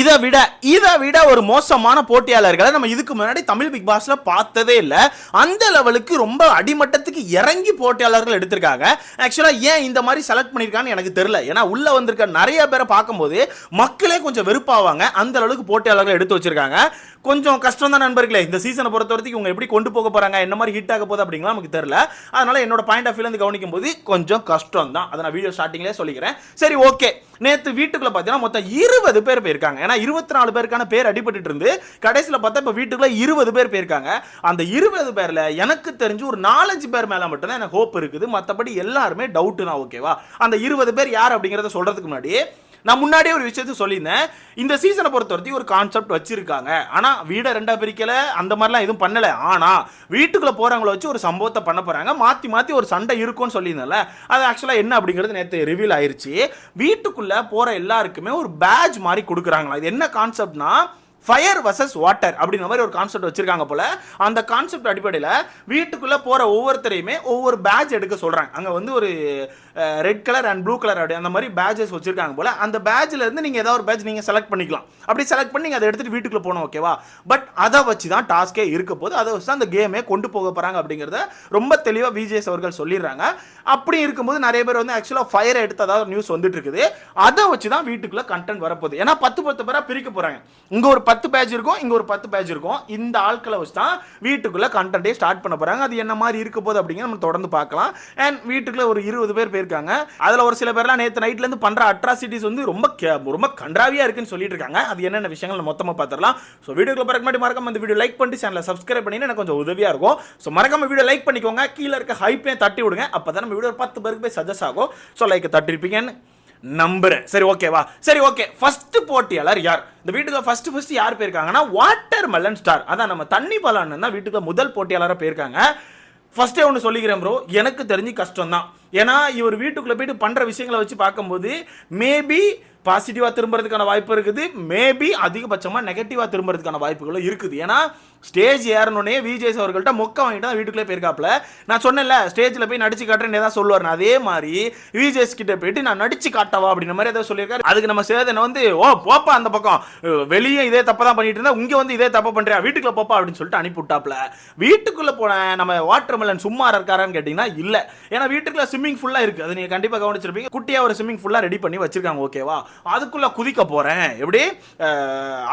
இதை விட இதை விட ஒரு மோசமான போட்டியாளர்களை நம்ம இதுக்கு முன்னாடி தமிழ் பிக் பாஸ்ல பார்த்ததே இல்லை. அந்த லெவலுக்கு ரொம்ப அடிமட்டத்துக்கு இறங்கி போட்டியாளர்கள் எடுத்திருக்காங்க. ஆக்சுவலா ஏன் இந்த மாதிரி செலக்ட் பண்ணியிருக்கான்னு எனக்கு தெரியல. ஏன்னா உள்ள வந்திருக்க நிறைய பேரை பார்க்கும்போது மக்களே கொஞ்சம் வெறுப்பாவாங்க. அந்த அளவுக்கு போட்டியாளர்கள் எடுத்து வச்சிருக்காங்க. கொஞ்சம் கஷ்டம் தான் நண்பர்களே. இந்த சீசனை பொறுத்த வரைக்கும் இவங்க எப்படி கொண்டு போக போகிறாங்க என்ன மாதிரி ஹிட் ஆக போகுது அப்படிங்களா நமக்கு தெரியல. அதனால என்னோட பாயிண்ட் ஆஃப் வியூலேருந்து கவனிக்கும் போது கொஞ்சம் கஷ்டம் தான். அதை நான் வீடியோ ஸ்டார்டிங்லேயே சொல்லிக்கிறேன். சரி ஓகே நேற்று வீட்டுக்குள்ளே பார்த்தீங்கன்னா மொத்தம் இருபது பேர் போயிருக்காங்க. ஏன்னா இருபத்தி நாலு பேருக்கான பேர் அடிபட்டு இருந்து கடைசியில் பார்த்தா இப்போ வீட்டுக்குள்ளே இருபது பேர் போயிருக்காங்க. அந்த இருபது பேரில் எனக்கு தெரிஞ்சு ஒரு நாலஞ்சு பேர் மேலே மட்டும்தான் எனக்கு ஹோப் இருக்குது. மற்றபடி எல்லாருமே டவுட்டு தான் ஓகேவா அந்த இருபது பேர் யார் அப்படிங்கிறத சொல்கிறதுக்கு முன்னாடி நான் முன்னாடியே ஒரு விஷயத்த சொல்லியிருந்தேன். இந்த சீசனை பொறுத்த வரைக்கும் ஒரு கான்செப்ட் வச்சிருக்காங்க. ஆனால் வீடை ரெண்டா பிரிக்கல அந்த மாதிரிலாம் எதுவும் பண்ணல. ஆனால் வீட்டுக்குள்ள போறவங்கள வச்சு ஒரு சம்பவத்தை பண்ண போறாங்க. மாற்றி மாற்றி ஒரு சண்டை இருக்கும்னு சொல்லியிருந்தேன்ல. அது ஆக்சுவலாக என்ன அப்படிங்கிறது நேற்று ரிவீல் ஆயிடுச்சு வீட்டுக்குள்ளே போகிற எல்லாருக்குமே ஒரு பேட்ச் மாதிரி கொடுக்குறாங்களா இது என்ன கான்செப்ட்னா ஃபயர் வர்சஸ் வாட்டர் அப்படின்ற மாதிரி ஒரு கான்செப்ட் வச்சிருக்காங்க போல. அந்த கான்செப்ட் அடிப்படையில் வீட்டுக்குள்ளே போகிற ஒவ்வொருத்தரையுமே ஒவ்வொரு பேட்ச் எடுக்க சொல்கிறாங்க அங்கே வந்து ஒரு red colour and blue colour அப்படி அந்த மாதிரி பேட்சஸ் வச்சிருக்காங்க போல. அந்த பேட்ச்ல இருந்து நீங்க ஏதாவது ஒரு பேட்ச் நீங்கள் செலக்ட் பண்ணிக்கலாம். அப்படி செலக்ட் பண்ணி நீங்கள் அதை எடுத்துகிட்டு வீட்டுக்குள்ளே போகணும் ஓகேவா பட் அதை வச்சு தான் டாஸ்கே இருக்க போது அதை வச்சு தான் அந்த கேமே கொண்டு போக போகிறாங்க அப்படிங்கிறத ரொம்ப தெளிவாக விஜேஸ் அவர்கள் சொல்லிடுறாங்க. அப்படி இருக்கும்போது நிறைய பேர் வந்து ஆக்சுவலாக ஃபயர் எடுத்து அதாவது நியூஸ் வந்துட்டு இருக்குது. அதை வச்சு தான் வீட்டுக்குள்ளே கண்டென்ட் வரப்போகுது. ஏன்னா பத்து பத்து பேராக பிரிக்க போகிறாங்க இங்கே ஒரு பத்து பேஜ் இருக்கும் இங்கே ஒரு பத்து பேஜ் இருக்கும். இந்த ஆட்களை வச்சு தான் வீட்டுக்குள்ளே கண்டென்ட்டே ஸ்டார்ட் பண்ண போகிறாங்க அது என்ன மாதிரி இருக்க போகுது அப்படிங்கிற நம்ம தொடர்ந்து பார்க்கலாம். அண்ட் வீட்டுக்குள்ளே ஒரு இருபது பேர் போயிருக்காங்க. அதில் ஒரு சில பேர்லாம் நேற்று நைட்லேருந்து பண்ணுற அட்ராசிட்டிஸ் வந்து ரொம்ப ரொம்ப கன்றாவியா இருக்குன்னு சொல்லிட்டு இருக்காங்க. அது என்னென்ன விஷயங்கள் நம்ம மொத்தமா பார்த்துடலாம். ஸோ வீடியோக்குள்ள பிறகு மட்டும் மறக்காம இந்த வீடியோ லைக் பண்ணிட்டு சேனலை சப்ஸ்கிரைப் பண்ணி எனக்கு கொஞ்சம் உதவியாக இருக்கும். ஸோ மறக்காம வீடியோ லைக் பண்ணிக்கோங்க. கீழே இருக்க ஹைப்பையும் தட்டி விடுங்க. அப்பதான் நம்ம வீடியோ பத்து பேருக்கு போய் சஜஸ்ட் ஆகும். ஸோ லைக் தட்டிருப்பீங்கன்னு நம்புறேன். சரி ஓகேவா சரி ஓகே ஃபர்ஸ்ட் போட்டியாளர் யார்? இந்த வீட்டுக்கு ஃபர்ஸ்ட் ஃபர்ஸ்ட் யார் போயிருக்காங்கன்னா வாட்டர் மெலன் ஸ்டார் அதான் நம்ம தண்ணி பலன் தான் வீட்டுக்கு முதல் போட்டியாளராக போயிருக்காங்க. ஃபர்ஸ்டே ஒன்று சொல்லிக்கிறேன் ப்ரோ எனக்கு தெரிஞ்சு கஷ்டம் தான் ஏன்னா இவர் வீட்டுக்குள்ளே போயிட்டு பண்ணுற விஷயங்களை வச்சு பார்க்கும்போது மேபி பாசிட்டிவாக திரும்புறதுக்கான வாய்ப்பு இருக்குது. மேபி அதிகபட்சமாக நெகட்டிவாக திரும்புறதுக்கான வாய்ப்புகளும் இருக்குது. ஏன்னா ஸ்டேஜ் ஏறணுன்னே விஜேஸ் அவர்கள்ட்ட மொக்க வாங்கிட்டு தான் வீட்டுக்குள்ளே போயிருக்காப்ல நான் சொன்னேன்ல ஸ்டேஜில் போய் நடிச்சு காட்டுறேன்னு ஏதாவது சொல்லுவார் அதே மாதிரி விஜேஸ் கிட்ட போயிட்டு நான் நடிச்சு காட்டவா? அப்படின்ற மாதிரி ஏதாவது சொல்லியிருக்காரு. அதுக்கு நம்ம சேதனை வந்து ஓ போப்பா அந்த பக்கம். வெளியே இதே தப்பா தான் பண்ணிட்டு இருந்தா இங்கே வந்து இதே தப்பை பண்ணுறியா வீட்டுக்குள்ள போப்பா அப்படின்னு சொல்லிட்டு அனுப்பிவிட்டாப்ல வீட்டுக்குள்ளே போன நம்ம வாட்டர் மெலன் சும்மா இருக்காரான்னு கேட்டிங்கன்னா இல்லை. ஏன்னா வீட்டுக்குள்ள ஸ்விம்மிங் ஃபுல்லாக இருக்குது அது நீங்கள் கண்டிப்பாக கவனிச்சிருப்பீங்க. குட்டியாக ஒரு ஸ்விம்மிங் ஃபுல்லாக ரெடி பண்ணி வச்சிருக்காங்க ஓகேவா அதுக்குள்ள குதிக்க போறேன். எப்படி?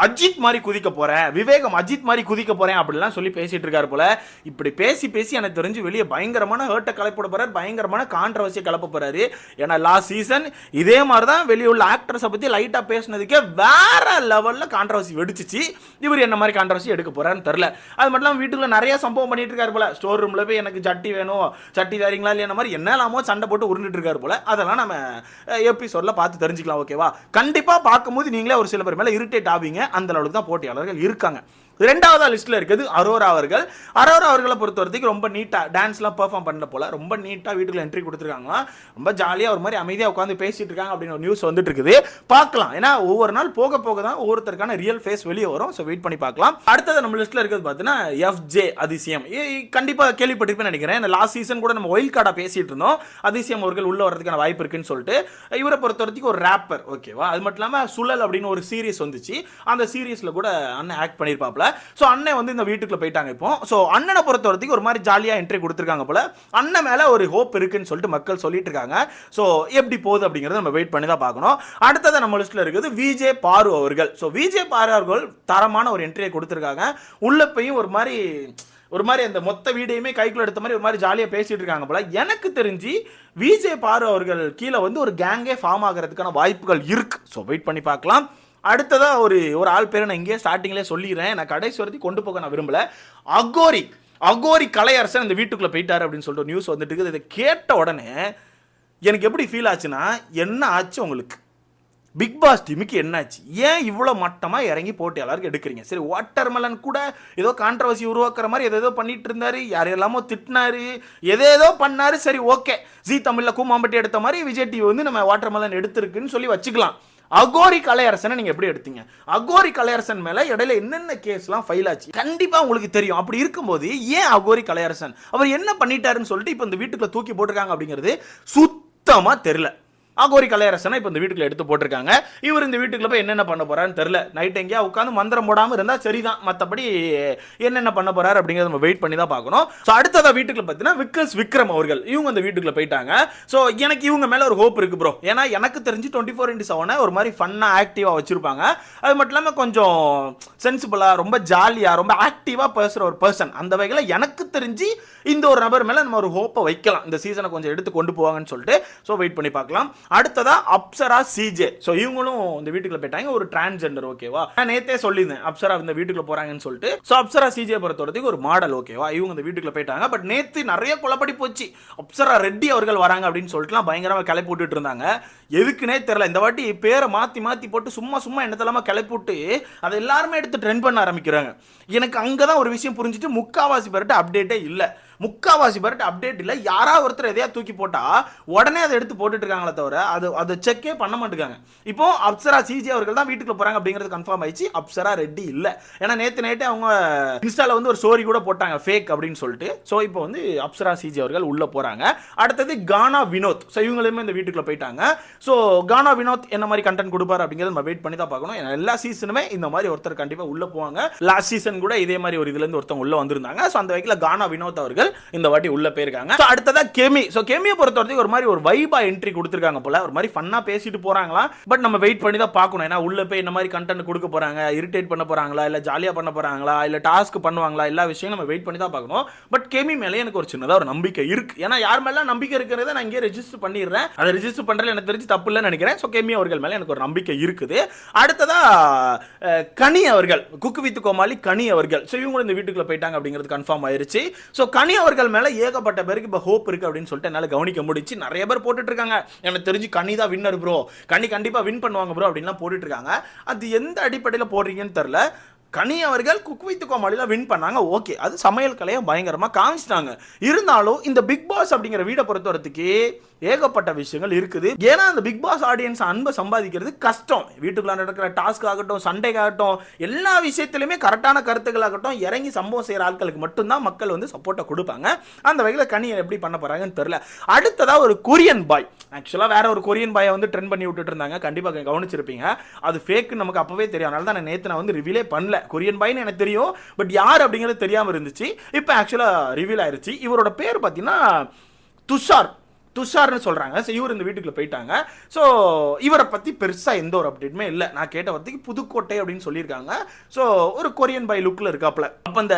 அஜித் மாதிரி குதிக்க போறேன். விவேகம் அஜித் மாதிரி குதிக்க போறேன் அப்படிலாம் சொல்லி பேசிகிட்டு இருக்காரு போல. இப்படி பேசி பேசி எனக்கு தெரிஞ்சு வெளியே பயங்கரமான ஹேர்ட்டை கலப்பிட போகிறார் பயங்கரமான கான்ட்ரவர்சியை கலப்ப போகிறாரு ஏன்னா லாஸ்ட் சீசன் இதே மாதிரி தான் வெளியே உள்ள ஆக்டர்ஸை பற்றி லைட்டாக பேசினதுக்கே வேற லெவலில் கான்ட்ரவர்சி வெடிச்சிச்சு. இவர் என்ன மாதிரி கான்ட்ரவர்சி எடுக்க போறாருன்னு தெரில அது மட்டும் இல்லாமல் வீட்டுக்குள்ள நிறைய சம்பவம் பண்ணிட்டு இருக்காரு போல. ஸ்டோர் ரூமில் போய் எனக்கு சட்டி வேணும் சட்டி தரீங்களா இல்லையா மாதிரி என்னெல்லாமோ சண்டை போட்டு உருண்டுட்டு இருக்காரு போல. அதெல்லாம் நம்ம எபிசோடில் பார்த்து தெரிஞ்சுக்கலாம் ஓகேவா கண்டிப்பா பார்க்கும்போது நீங்களே ஒரு சில பேர் மேலே இரிட்டேட் ஆவீங்க. அந்த அளவுக்கு தான் போட்டியாளர்கள் இருக்காங்க. ரெண்டாவதா லிஸ்ட்ல இருக்குது அரோரா அவர்கள். அரோரா அவர்களை பொறுத்த வரைக்கும் ரொம்ப நீட்டா டான்ஸ்லாம் பெர்ஃபார்ம் பண்ணல போல. ரொம்ப நீட்டா வீட்டுக்குள்ள என்ட்ரி கொடுத்துருக்காங்களாம் ரொம்ப ஜாலியா ஒரு மாதிரி அமைதியா உட்காந்து பேசிட்டு இருக்காங்க அப்படின்னு ஒரு நியூஸ் வந்துட்டு இருக்குது. பார்க்கலாம். ஏன்னா ஒவ்வொரு நாள் போக போக தான் ஒவ்வொருத்தருக்கான ரியல் ஃபேஸ் வெளியே வரும். ஸோ வெயிட் பண்ணி பார்க்கலாம். அடுத்தது நம்ம லிஸ்ட்ல இருக்கிறது பார்த்தீங்கன்னா எஃப்ஜே அதிசயம். இ- கண்டிப்பா கேள்விப்பட்டிருப்பேன்னு நினைக்கிறேன். லாஸ்ட் சீசன் கூட நம்ம ஒயில் கார்டா பேசிட்டு இருந்தோம். அதிசயம் அவர்கள் உள்ள வரதுக்கான வாய்ப்பு இருக்குன்னு சொல்லிட்டு இவரை பொறுத்த வரைக்கும் ஒரு ரேப்பர் ஓகேவா அது மட்டும் இல்லாம சுழல் அப்படின்னு ஒரு சீரியஸ் வந்துச்சு. அந்த சீரிஸ்ல கூட அண்ணன் ஆக்ட் பண்ணியிருப்பாப்ல ஸோ அண்ணன் வந்து இந்த வீட்டுக்குள்ள போயிட்டாங்க இப்போ. ஸோ அண்ணனை பொறுத்த வரைக்கும் ஒரு மாதிரி ஜாலியாக என்ட்ரி கொடுத்துருக்காங்க போல. அண்ணன் மேலே ஒரு ஹோப் இருக்குன்னு சொல்லிட்டு மக்கள் சொல்லிட்டு இருக்காங்க. ஸோ எப்படி போகுது அப்படிங்கிறத நம்ம வெயிட் பண்ணி தான் பார்க்கணும். அடுத்தது நம்ம லிஸ்ட்டில் இருக்குது விஜே பாரு அவர்கள். ஸோ விஜே பாரு அவர்கள் தரமான ஒரு என்ட்ரியை கொடுத்துருக்காங்க. உள்ள போயும் ஒரு மாதிரி ஒரு மாதிரி அந்த மொத்த வீடையுமே கைக்குள்ள எடுத்த மாதிரி ஒரு மாதிரி ஜாலியாக பேசிட்டு இருக்காங்க போல. எனக்கு தெரிஞ்சு விஜே பாரு அவர்கள் கீழே வந்து ஒரு கேங்கே ஃபார்ம் ஆகிறதுக்கான வாய்ப்புகள் இருக்கு. ஸோ வெயிட் பண்ணி பார்க்கலாம். அடுத்ததா ஒரு ஒரு ஆள் பேரை நான் இங்கேயே ஸ்டார்டிங்லேயே சொல்லிடுறேன். நான் கடைசி வரைக்கும் கொண்டு போக நான் விரும்பல. அகோரி அகோரி கலையரசன் இந்த வீட்டுக்குள்ளே போயிட்டார் அப்படின்னு சொல்லிட்டு நியூஸ் வந்துட்டு இருக்குது. இதை கேட்ட உடனே எனக்கு எப்படி ஃபீல் ஆச்சுன்னா என்ன ஆச்சு உங்களுக்கு? பிக் பாஸ் டீமுக்கு என்னாச்சு ஏன் இவ்வளோ மட்டமாக இறங்கி போட்டியாளருக்கு எடுக்கிறீங்க? சரி வாட்டர்மெலன் கூட ஏதோ கான்ட்ரவர்சி உருவாக்குற மாதிரி எதோ ஏதோ பண்ணிட்டு இருந்தாரு. யார் எல்லாமோ திட்டினாரு. எதேதோ பண்ணாரு. சரி ஓகே ஜி தமிழில் கூமாம்பட்டி எடுத்த மாதிரி விஜய் டிவி வந்து நம்ம வாட்டர்மெலன் எடுத்திருக்குன்னு சொல்லி வச்சுக்கலாம். அகோரி கலையரசனை நீங்கள் எப்படி எடுத்தீங்க? அகோரி கலையரசன் மேலே இடையில என்னென்ன கேஸ்லாம் ஃபைல் ஆச்சு? கண்டிப்பாக உங்களுக்கு தெரியும். அப்படி இருக்கும்போது ஏன் அகோரி கலையரசன்? அவர் என்ன பண்ணிட்டாருன்னு சொல்லிட்டு இப்போ இந்த வீட்டுக்குள்ள தூக்கி போட்டிருக்காங்க அப்படிங்கிறது சுத்தமாக தெரியல. அகோரி கலையரசனை இப்போ இந்த வீட்டுக்குள்ள எடுத்து போட்டிருக்காங்க. இவர் இந்த வீட்டுக்குள்ள போய் என்னென்ன பண்ண போறாருன்னு தெரியல. நைட் எங்கேயா உட்காந்து மந்திரம் போடாமல் இருந்தால் சரிதான். மற்றபடி என்னென்ன பண்ண போறாரு அப்படிங்கிறத நம்ம வெயிட் பண்ணி தான் பார்க்கணும். ஸோ அடுத்ததாக வீட்டுக்குள்ள பார்த்தீங்கன்னா விக்கல்ஸ் விக்ரம் அவர்கள். இவங்க அந்த வீட்டுக்குள்ள போயிட்டாங்க. ஸோ எனக்கு இவங்க மேலே ஒரு ஹோப் இருக்கு ப்ரோ ஏன்னா எனக்கு தெரிஞ்சு டுவெண்ட்டி ஃபோர் இன்டி செவனை ஒரு மாதிரி ஃபன்னாக ஆக்டிவாக வச்சிருப்பாங்க. அது மட்டும் இல்லாமல் கொஞ்சம் சென்சிபிளாக ரொம்ப ஜாலியாக ரொம்ப ஆக்டிவாக பேசுகிற ஒரு பர்சன் அந்த வகையில் எனக்கு தெரிஞ்சு இந்த ஒரு நபர் மேலே நம்ம ஒரு ஹோப்பை வைக்கலாம். இந்த சீசனை கொஞ்சம் எடுத்து கொண்டு போவாங்கன்னு சொல்லிட்டு. ஸோ வெயிட் பண்ணி பார்க்கலாம். அடுத்ததா அப்சரா சிஜே ஸோ இவங்களும் இந்த வீட்டுக்குள்ள போயிட்டாங்க. ஒரு டிரான்ஸ்ஜெண்டர் ஓகேவா நான் நேத்தே சொல்லியிருந்தேன் அப்சரா இந்த வீட்டுக்குள்ள போறாங்கன்னு சொல்லிட்டு. ஸோ அப்சரா சிஜே பொறுத்தவரைக்கும் ஒரு மாடல் ஓகேவா இவங்க இந்த வீட்டுக்குள்ள போயிட்டாங்க. பட் நேத்து நிறைய குழப்படி போச்சு. அப்சரா ரெட்டி அவர்கள் வராங்க அப்படின்னு சொல்லிட்டுலாம் பயங்கரமா கிளப்பி விட்டுட்டு இருந்தாங்க. எதுக்குனே தெரியல. இந்த வாட்டி பேரை மாத்தி மாத்தி போட்டு சும்மா சும்மா என்னத்தெல்லாமா கிளப்பி விட்டு அதை எல்லாருமே எடுத்து ட்ரெண்ட் பண்ண ஆரம்பிக்கிறாங்க. எனக்கு அங்கதான் ஒரு விஷயம் புரிஞ்சுட்டு முக்காவாசி பேர்கிட்ட அப்டேட்டே இல்லை. முக்காவாசி பேர்கிட்ட அப்டேட் இல்லை. யாராவது ஒருத்தர் எதையா தூக்கி போட்டால் உடனே அதை எடுத்து போட்டுட்டு இருக்காங்களே தவிர அது அதை செக்கே பண்ண மாட்டேங்காங்க. இப்போ அப்சரா சிஜி அவர்கள் தான் வீட்டுக்குள்ள போகிறாங்க அப்படிங்கிறது கன்ஃபார்ம் ஆயிடுச்சு. அப்சரா ரெட்டி இல்லை. ஏன்னா நேற்று நேற்று அவங்க இன்ஸ்டாவில் வந்து ஒரு ஸ்டோரி கூட போட்டாங்க ஃபேக் அப்படின்னு சொல்லிட்டு. ஸோ இப்போ வந்து அப்சரா சிஜி அவர்கள் உள்ளே போகிறாங்க அடுத்தது கானா வினோத். ஸோ இவங்களுமே இந்த வீட்டுக்குள்ளே போயிட்டாங்க. ஸோ கானா வினோத் என்ன மாதிரி கண்டென்ட் கொடுப்பாரு அப்படிங்கிறத நம்ம வெயிட் பண்ணி தான் பார்க்கணும். ஏன்னா எல்லா சீசனுமே இந்த மாதிரி ஒருத்தர் கண்டிப்பாக உள்ளே போவாங்க. லாஸ்ட் சீசன் கூட இதே மாதிரி ஒரு இதுலேருந்து ஒருத்தவங்க உள்ளே வந்திருந்தாங்க. ஸோ அந்த வகையில் கானா வினோத் அவர்கள் இந்த வாட்டி உள்ள போயிருக்காங்க. ஸோ அடுத்ததா கெமி ஸோ கெமியை பொறுத்த வரைக்கும் ஒரு மாதிரி ஒரு வைபா என்ட்ரி கொடுத்துருக்காங்க போல. ஒரு மாதிரி ஃபன்னா பேசிட்டு போறாங்களா? பட் நம்ம வெயிட் பண்ணி தான் பார்க்கணும். ஏன்னா உள்ள போய் இந்த மாதிரி கண்டென்ட் கொடுக்க போறாங்க இரிட்டேட் பண்ண போறாங்களா இல்ல ஜாலியா பண்ண போறாங்களா இல்ல டாஸ்க் பண்ணுவாங்களா எல்லா விஷயம் நம்ம வெயிட் பண்ணி தான் பார்க்கணும். பட் கெமி மேலே எனக்கு ஒரு சின்னதா ஒரு நம்பிக்கை இருக்கு. ஏன்னா யார் மேலாம் நம்பிக்கை இருக்கிறத நான் இங்கே ரெஜிஸ்டர் பண்ணிடுறேன். அதை ரெஜிஸ்டர் பண்றதுல எனக்கு தெரிஞ்சு தப்பு இல்லைன்னு நினைக்கிறேன். ஸோ கெமி அவர்கள் மேலே எனக்கு ஒரு நம்பிக்கை இருக்குது. அடுத்ததா கனி அவர்கள். குக்கு வித் கோமாளி கனி அவர்கள். ஸோ இவங்க இந்த வீட்டுக்குள்ள போயிட்டாங்க அப்படிங்கிறது கன்ஃபார்ம் ஆயிருச்சு. ஸோ கனி அவர்கள் மேலே ஏகப்பட்ட பேருக்கு இப்போ ஹோப் இருக்குது அப்படின்னு சொல்லிட்டு என்னால் கவனிக்க முடிச்சு. நிறைய பேர் போட்டுட்டு இருக்காங்க எனக்கு தெரிஞ்சு கனி தான் வின்னர் ப்ரோ கனி கண்டிப்பாக வின் பண்ணுவாங்க ப்ரோ அப்படின்லாம் போட்டுட்ருக்காங்க. அது எந்த அடிப்படையில் போடுறீங்கன்னு தெரில கனி அவர்கள் குக் வித் கோமாளியில் வின் பண்ணாங்க. ஓகே அது சமையல் கலையை பயங்கரமாக காமிச்சிட்டாங்க. இருந்தாலும் இந்த பிக் பாஸ் அப்படிங்கிற வீடை பொறுத்த வரத்துக்கு ஏகப்பட்ட விஷயங்கள் இருக்குது. ஏன்னா அந்த பிக் பாஸ் ஆடியன்ஸ் அன்பை சம்பாதிக்கிறது கஷ்டம். வீட்டுக்குள்ள நடக்கிற டாஸ்க் ஆகட்டும் சண்டைக்காகட்டும் எல்லா விஷயத்திலுமே கரெக்டான கருத்துக்களாகட்டும் இறங்கி சம்பவம் செய்கிற ஆட்களுக்கு மட்டும்தான் மக்கள் வந்து சப்போர்ட்டை கொடுப்பாங்க. அந்த வகையில் கனியை எப்படி பண்ண போறாங்கன்னு தெரியல. அடுத்ததா ஒரு கொரியன் பாய் ஆக்சுவலாக வேற ஒரு கொரியன் பாயை வந்து ட்ரெண்ட் பண்ணி விட்டுட்டு இருந்தாங்க. கண்டிப்பாக கவனிச்சிருப்பீங்க. அது ஃபேக்குன்னு நமக்கு அப்பவே தெரியும். அதனால தான் நான் நேற்று நான் வந்து ரிவீலே பண்ணல. கொரியன் பாய்னு எனக்கு தெரியும். பட் யார் அப்படிங்கிறது தெரியாமல் இருந்துச்சு. இப்போ ஆக்சுவலாக ரிவீல் ஆயிருச்சு. இவரோட பேர் பார்த்தீங்கன்னா துஷார். துஷார்னு சொல்கிறாங்க ஸோ இவர் இந்த வீட்டுக்குள்ள போயிட்டாங்க. ஸோ இவரை பற்றி பெருசாக எந்த ஒரு அப்டேட்டுமே இல்லை. நான் கேட்ட வரத்துக்கு புதுக்கோட்டை அப்படின்னு சொல்லியிருக்காங்க. ஸோ ஒரு கொரியன் பை லுக்கில் இருக்காப்புல. அப்போ அந்த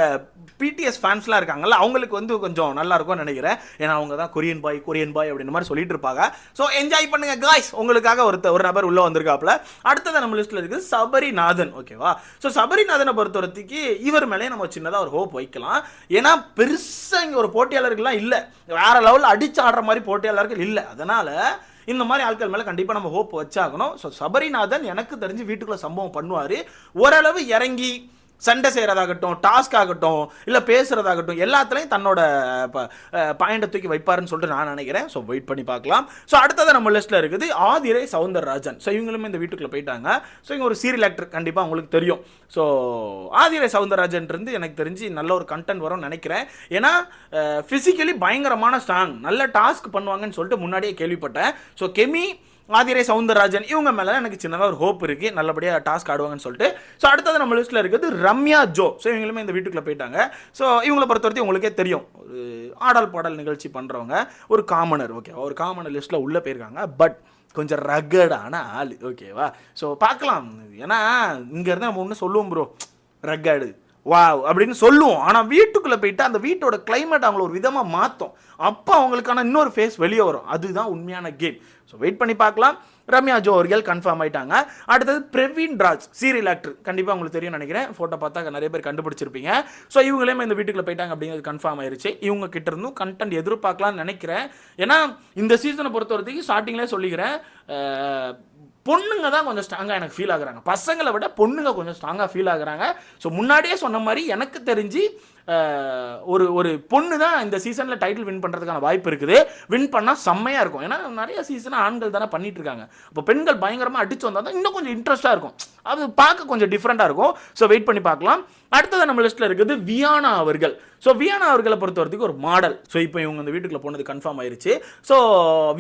பிடிஎஸ் ஃபேன்ஸ்லாம் இருக்காங்கல்ல அவங்களுக்கு வந்து கொஞ்சம் நல்லா இருக்கும்னு நினைக்கிறேன். ஏன்னா அவங்க தான் கொரியன் பாய் கொரியன் பாய் அப்படின்ற மாதிரி சொல்லிட்டு இருப்பாங்க. ஸோ என்ஜாய் பண்ணுங்க காய்ஸ் உங்களுக்காக ஒருத்த ஒரு நபர் உள்ளே வந்திருக்காப்புல. அடுத்தது நம்ம லிஸ்ட்டில் இருக்குது சபரிநாதன். ஓகேவா ஸோ சபரிநாதனை பொறுத்தவரைக்கு இவர் மேலே நம்ம சின்னதாக ஒரு ஹோப் வைக்கலாம். ஏன்னா பெருசாக இங்கே ஒரு போட்டியாளர்கள்லாம் இல்லை. வேற லெவலில் அடிச்சு ஆடுற மாதிரி போட்டியாளர்கள் இல்லை. அதனால இந்த மாதிரி ஆட்கள் மேலே கண்டிப்பாக நம்ம ஹோப் வச்சாகணும். ஸோ சபரிநாதன் எனக்கு தெரிஞ்சு வீட்டுக்குள்ள சம்பவம் பண்ணுவார். ஓரளவு இறங்கி சண்டை செய்கிறதாகட்டும் டாஸ்க் ஆகட்டும் இல்லை பேசுகிறதாகட்டும் எல்லாத்துலேயும் தன்னோட பாயிண்டை தூக்கி வைப்பாருன்னு சொல்லிட்டு நான் நினைக்கிறேன். ஸோ வெயிட் பண்ணி பார்க்கலாம். ஸோ அடுத்தது நம்ம லிஸ்ட்டில் இருக்குது ஆதிரை சவுந்தரராஜன். ஸோ இவங்களுமே இந்த வீட்டுக்குள்ளே போயிட்டாங்க. ஸோ இங்கே ஒரு சீரியல் ஆக்டர் கண்டிப்பாக உங்களுக்கு தெரியும். ஸோ ஆதிரை சவுந்தரராஜன் இருந்து எனக்கு தெரிஞ்சு நல்ல ஒரு கண்டென்ட் வரும்னு நினைக்கிறேன். ஏன்னா ஃபிசிக்கலி பயங்கரமான ஸ்ட்ராங் நல்ல டாஸ்க் பண்ணுவாங்கன்னு சொல்லிட்டு முன்னாடியே கேள்விப்பட்டேன். ஸோ கெமி ஆதிரை சவுந்தரராஜன் இவங்க மேலே எனக்கு சின்னதாக ஒரு ஹோப் இருக்குது நல்லபடியாக டாஸ்க் ஆடுவாங்கன்னு சொல்லிட்டு. ஸோ அடுத்தது நம்ம லிஸ்ட்டில் இருக்கிறது ரம்யா ஜோ. ஸோ இவங்களுமே இந்த வீட்டுக்குள்ளே போயிட்டாங்க. ஸோ இவங்களை பொறுத்தவரைக்கும் உங்களுக்கே தெரியும். ஒரு ஆடல் பாடல் நிகழ்ச்சி பண்ணுறவங்க ஒரு காமனர் ஓகே ஒரு காமனர் லிஸ்ட்டில் உள்ளே போயிருக்காங்க. பட் கொஞ்சம் ரகடான ஆள் ஓகேவா ஸோ பார்க்கலாம். ஏன்னா இங்கேருந்து நம்ம ஒன்று சொல்லுவோம் ப்ரோ ரகடு வாவ் அப்படின்னு சொல்லுவோம். ஆனால் வீட்டுக்குள்ளே போயிட்டு அந்த வீட்டோட கிளைமேட் அவங்கள ஒரு விதமாக மாற்றும் அப்போ அவங்களுக்கான இன்னொரு ஃபேஸ் வெளியே வரும். அதுதான் உண்மையான கேம் ஸோ வெயிட் பண்ணி பார்க்கலாம். ரம்யா ஜோ அவர்கள் கன்ஃபார்ம் ஆயிட்டாங்க. அடுத்தது பிரவீன் ராஜ் சீரியல் ஆக்டர் கண்டிப்பாக உங்களுக்கு தெரியும் நினைக்கிறேன். ஃபோட்டோ பார்த்தா நிறைய பேர் கண்டுபிடிச்சிருப்பீங்க. ஸோ இவங்களே இந்த வீட்டுக்குள்ளே போயிட்டாங்க அப்படிங்கிறது கன்ஃபார்ம் ஆயிருச்சு. இவங்க கிட்ட இருந்தும் கண்டென்ட் எதிர்பார்க்கலாம்னு நினைக்கிறேன். ஏன்னா இந்த சீசனை பொறுத்த வரைக்கும் ஸ்டார்டிங்லேயே சொல்லிக்கிறேன். பொண்ணுங்க தான் கொஞ்சம் ஸ்ட்ராங்காக எனக்கு ஃபீல் ஆகுறாங்க. பசங்களை விட பொண்ணுங்க கொஞ்சம் ஸ்ட்ராங்காக ஃபீல் ஆகுறாங்க. ஸோ முன்னாடியே சொன்ன மாதிரி எனக்கு தெரிஞ்சு ஒரு ஒரு பொண்ணு தான் இந்த சீசனில் டைட்டில் வின் பண்ணுறதுக்கான வாய்ப்பு இருக்குது. வின் பண்ணால் செம்மையாக இருக்கும். ஏன்னா நிறைய சீசனாக ஆண்கள் தானே பண்ணிட்டு இருக்காங்க. இப்போ பெண்கள் பயங்கரமாக அடிச்சு வந்தால் தான் இன்னும் கொஞ்சம் இன்ட்ரெஸ்ட்டாக இருக்கும். அது பார்க்க கொஞ்சம் டிஃப்ரெண்ட்டாக இருக்கும். ஸோ வெயிட் பண்ணி பார்க்கலாம். அடுத்தது நம்ம லிஸ்ட்டில் இருக்குது வியானா அவர்கள். ஸோ வியானா அவர்களை பொறுத்த வரைக்கும் ஒரு மாடல் ஸோ இப்போ இவங்க இந்த வீட்டுக்குள்ள போனது கன்ஃபார்ம் ஆயிருச்சு. ஸோ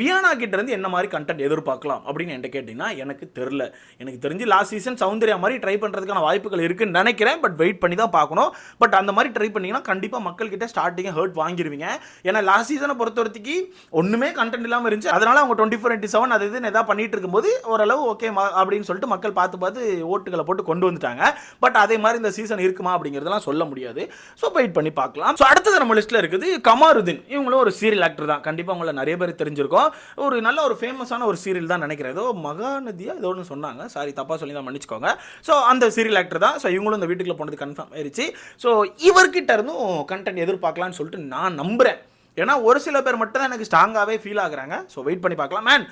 வியானா கிட்ட இருந்து என்ன மாதிரி கண்டென்ட் எதிர்பார்க்கலாம் அப்படின்னு என்கிட்ட கேட்டிங்கன்னா எனக்கு தெரில எனக்கு தெரிஞ்சு லாஸ்ட் சீசன் சௌந்தர்யா மாதிரி ட்ரை பண்ணுறதுக்கான வாய்ப்புகள் இருக்குன்னு நினைக்கிறேன். பட் வெயிட் பண்ணி தான் பார்க்கணும். பட் அந்த மாதிரி ட்ரை பண்ணீங்கன்னா கண்டிப்பாக மக்கள்கிட்ட ஸ்டார்டிங் ஹர்ட் வாங்கிடுவீங்க ஏன்னா லாஸ்ட் சீசனை பொறுத்த வரைக்கும் ஒன்றுமே கண்டென்ட் இல்லாமல் இருந்துச்சு. அதனால அவங்க டுவெண்ட்டி ஃபோர் டுவெண்ட்டி செவன் அது இதுன்னு எதாவது பண்ணிட்டு இருக்கும்போது ஓரளவு ஓகே அப்படின்னு சொல்லிட்டு மக்கள் பார்த்து பார்த்து ஓட்டுகளை போட்டு கொண்டு வந்துட்டாங்க. பட் அதே மாதிரி இந்த சீசன் இருக்குமா அப்படிங்கிறதெல்லாம் சொல்ல முடியாது. ஸோ வெயிட் பண்ணி பார்க்கலாம். ஸோ அடுத்தது நம்ம லிஸ்ட்டில் இருக்குது கமாருதீன். இவங்களும் ஒரு சீரியல் ஆக்டர் தான். கண்டிப்பாக உங்களை நிறைய பேர் தெரிஞ்சிருக்கும். ஒரு நல்ல ஒரு ஃபேமஸான ஒரு சீரியல் தான் நினைக்கிறேன். ஏதோ மகாநதியாக ஏதோ ஒன்று சொன்னாங்க. சாரி தப்பாக சொல்லி தான் மன்னிச்சுக்கோங்க. ஸோ அந்த சீரியல் ஆக்டர் தான். ஸோ இவங்களும் இந்த வீட்டுக்குள்ளே போனது கன்ஃபார்ம் ஆயிடுச்சு ஸோ இவர்கிட்ட இருந்தும் கண்டென்ட் எதிர்பார்க்கலாம்னு சொல்லிட்டு நான் நம்புகிறேன் ஏன்னா ஒரு சில பேர் மட்டும் தான் எனக்கு ஸ்ட்ராங்காகவே ஃபீல் ஆகுறாங்க. ஸோ வெயிட் பண்ணி பார்க்கலாம். மேன்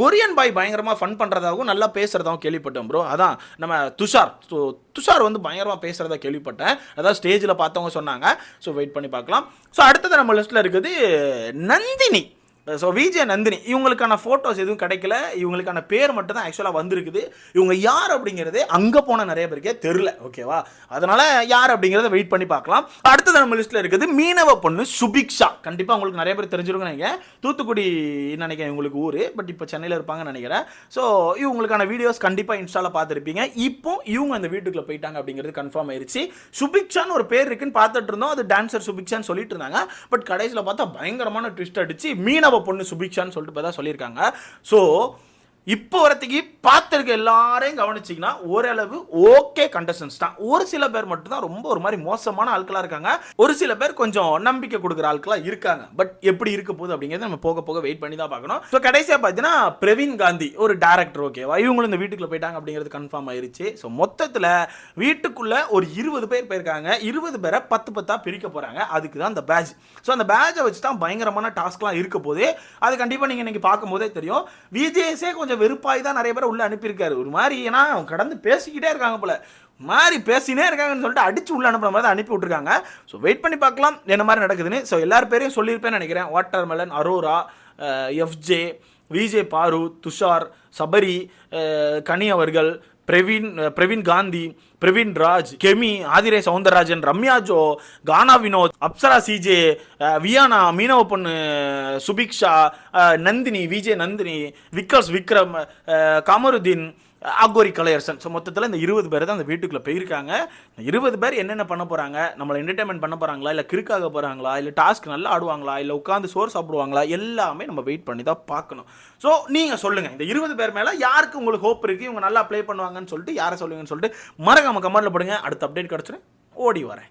கொரியன் பாய் பயங்கரமாக ஃபன் பண்ணுறதாகவும் நல்லா பேசுகிறதாகவும் கேள்விப்பட்டேன் ப்ரோ அதான் நம்ம துஷார் ஸோ துஷார் வந்து பயங்கரமாக பேசுகிறதா கேள்விப்பட்டேன். அதாவது ஸ்டேஜில் பார்த்தவங்க சொன்னாங்க. ஸோ வெயிட் பண்ணி பார்க்கலாம். ஸோ அடுத்தது நம்ம லிஸ்ட்டில் இருக்குது நந்தினி. ஸோ விஜய் நந்தினி இவங்களுக்கான ஃபோட்டோஸ் எதுவும் கிடைக்கல. இவங்களுக்கான பேர் மட்டும் தான் ஆக்சுவலாக வந்திருக்குது. இவங்க யார் அப்படிங்கிறது அங்கே போன நிறைய பேருக்கே தெரில ஓகேவா அதனால யார் அப்படிங்கிறத வெயிட் பண்ணி பார்க்கலாம். அடுத்தது நம்ம லிஸ்ட்டில் இருக்குது மீனவ பொண்ணு சுபிக்ஷா. கண்டிப்பாக உங்களுக்கு நிறைய பேர் தெரிஞ்சிருக்கும் நினைக்கிறேன். தூத்துக்குடி நினைக்கிறேன் இவங்களுக்கு ஊர். பட் இப்போ சென்னையில் இருப்பாங்கன்னு நினைக்கிறேன். ஸோ இவங்களுக்கான வீடியோஸ் கண்டிப்பாக இன்ஸ்டாவில் பார்த்துருப்பீங்க. இப்போ இவங்க அந்த வீட்டுக்குள்ளே போயிட்டாங்க அப்படிங்கிறது கன்ஃபார்ம் ஆயிருச்சு. சுபிக்ஷான்னு ஒரு பேர் இருக்குன்னு பார்த்துட்டு இருந்தோம். அது டான்சர் சுபிக்ஷான்னு சொல்லிட்டு இருந்தாங்க. பட் கடைசியில் பார்த்தா பயங்கரமான ட்விஸ்ட் அடிச்சு மீனவ பொண்ணு சுபிக்ஷான்னு சொல்லிட்டு இப்போ தான் சொல்லியிருக்காங்க. ஸோ இப்போ வரத்துக்கு பார்த்துருக்க எல்லாரையும் கவனிச்சிங்கன்னா ஓரளவு ஓகே கண்டஸ்டன்ஸ் தான். ஒரு சில பேர் மட்டும்தான் ரொம்ப ஒரு மாதிரி மோசமான ஆட்களாக இருக்காங்க. ஒரு சில பேர் கொஞ்சம் நம்பிக்கை கொடுக்குற ஆட்களாக இருக்காங்க. பட் எப்படி இருக்க போகுது அப்படிங்கிறத நம்ம போக போக வெயிட் பண்ணி தான் பார்க்கணும். ஸோ கடைசியாக பார்த்தீங்கன்னா பிரவீன் காந்தி ஒரு டேரக்டர் ஓகேவா இவங்களும் இந்த வீட்டுக்குள்ள போயிட்டாங்க அப்படிங்கிறது கன்ஃபார்ம் ஆயிருச்சு. ஸோ மொத்தத்தில் வீட்டுக்குள்ளே ஒரு இருபது பேர் போயிருக்காங்க. இருபது பேரை பத்து பத்தாக பிரிக்க போகிறாங்க அதுக்கு தான் அந்த பேட்ச் ஸோ அந்த பேட்சை வச்சு தான் பயங்கரமான டாஸ்க்லாம் இருக்க போது அது கண்டிப்பாக நீங்கள் இன்றைக்கி பார்க்கும்போதே தெரியும். விஜேஸே கொஞ்சம் வெறுப்பாய் தான் நிறைய பேர் உள்ளே அனுப்பியிருக்காரு. ஒரு மாதிரி ஏன்னா கடந்து பேசிக்கிட்டே இருக்காங்க போல. மாதிரி பேசினே இருக்காங்கன்னு சொல்லிட்டு அடிச்சு உள்ள அனுப்புற மாதிரி தான் அனுப்பி விட்டுருக்காங்க. ஸோ வெயிட் பண்ணி பார்க்கலாம் என்ன மாதிரி நடக்குதுன்னு. ஸோ எல்லார் பேரையும் சொல்லியிருப்பேன்னு நினைக்கிறேன். Water melon Aurora FJ VJ Paaru Tushar Sabari Kani அவர்கள் பிரவீன் பிரவீன் காந்தி பிரவீன் ராஜ் கெமி ஆதிரே சவுந்தரராஜன் ரம்யா ஜோ கானா வினோத் அப்சரா சிஜே வியானா மீனவ பொண்ணு சுபிக்ஷா நந்தினி விஜய் நந்தினி விக்கர்ஸ் விக்ரம் காமருதீன் அகோரி கலையரசன் ஸோ மொத்தத்தில் இந்த இருபது பேர் தான் அந்த வீட்டுக்குள்ளே போயிருக்காங்க. இந்த இருபது பேர் என்னென்ன பண்ண போகிறாங்க நம்மளை என்டர்டைன்மெண்ட் பண்ண போகிறாங்களா இல்லை கிறுக்காக போகிறாங்களா இல்லை டாஸ்க் நல்லா ஆடுவாங்களா? இல்லை உட்காந்து சோறு சாப்பிடுவாங்களா? எல்லாமே நம்ம வெயிட் பண்ணி தான் பார்க்கணும். ஸோ நீங்கள் சொல்லுங்கள் இந்த இருபது பேர் மேலே யாருக்கு உங்களுக்கு ஹோப் இருக்குது இவங்க நல்லா ப்ளே பண்ணுவாங்கன்னு சொல்லிட்டு யாரை சொல்லுவீங்கன்னு சொல்லிட்டு மறக்காம கமெண்ட்டில் போடுங்க. அடுத்த அப்டேட் கிடச்சிடும் ஓடி வரேன்.